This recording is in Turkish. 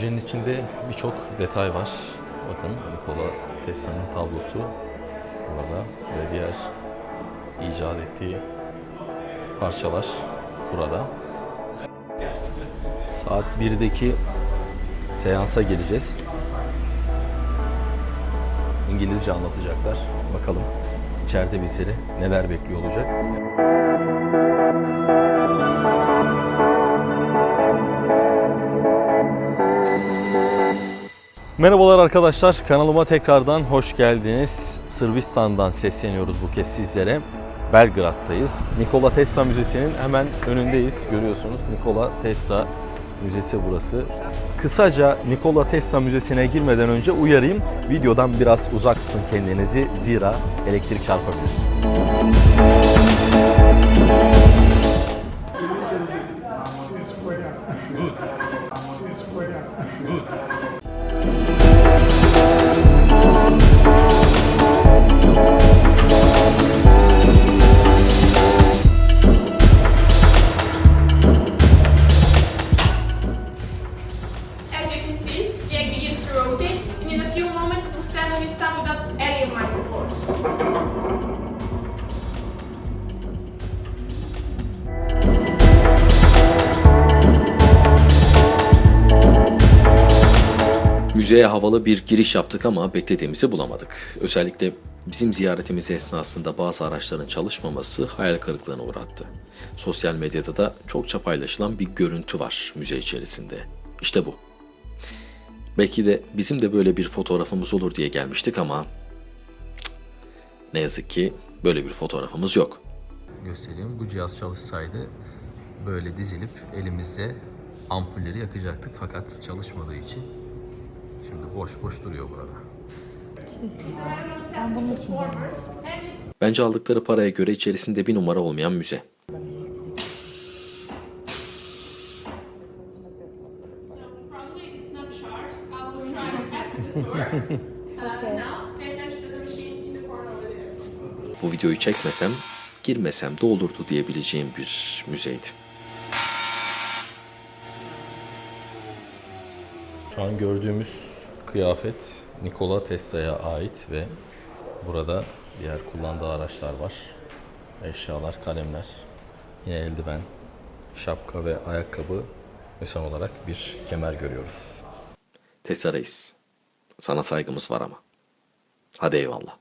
Müzenin içinde birçok detay var. Bakın Nikola Tesla'nın tablosu burada ve diğer icat ettiği parçalar burada. Saat 1'deki seansa geleceğiz. İngilizce anlatacaklar. Bakalım içeride bizleri neler bekliyor olacak. Merhabalar arkadaşlar, kanalıma tekrardan hoş geldiniz. Sırbistan'dan sesleniyoruz bu kez sizlere. Belgrad'dayız. Nikola Tesla Müzesi'nin hemen önündeyiz. Görüyorsunuz Nikola Tesla Müzesi burası. Kısaca Nikola Tesla Müzesi'ne girmeden önce uyarayım. Videodan biraz uzak tutun kendinizi. Zira elektrik çarpabilir. As on its own without any of my support. Müzeye havalı bir giriş yaptık ama beklediğimizi bulamadık. Özellikle bizim ziyaretimiz esnasında bazı araçların çalışmaması hayal kırıklığına uğrattı. Sosyal medyada da çokça paylaşılan bir görüntü var müze içerisinde. İşte bu. Belki de bizim de böyle bir fotoğrafımız olur diye gelmiştik ama ne yazık ki böyle bir fotoğrafımız yok. göstereyim. Bu cihaz çalışsaydı böyle dizilip elimizde ampulleri yakacaktık fakat çalışmadığı için şimdi boş boş duruyor burada. Ben bunun için geldim. Bence aldıkları paraya göre içerisinde bir numara olmayan müze. Bu videoyu çekmesem, girmesem de olurdu diyebileceğim bir müzeydi. Şu an gördüğümüz kıyafet Nikola Tesla'ya ait ve burada diğer kullandığı araçlar var. Eşyalar, kalemler, yine eldiven, şapka ve ayakkabı ve son olarak bir kemer görüyoruz. Tesla Reis. Sana saygımız var ama. Hadi eyvallah.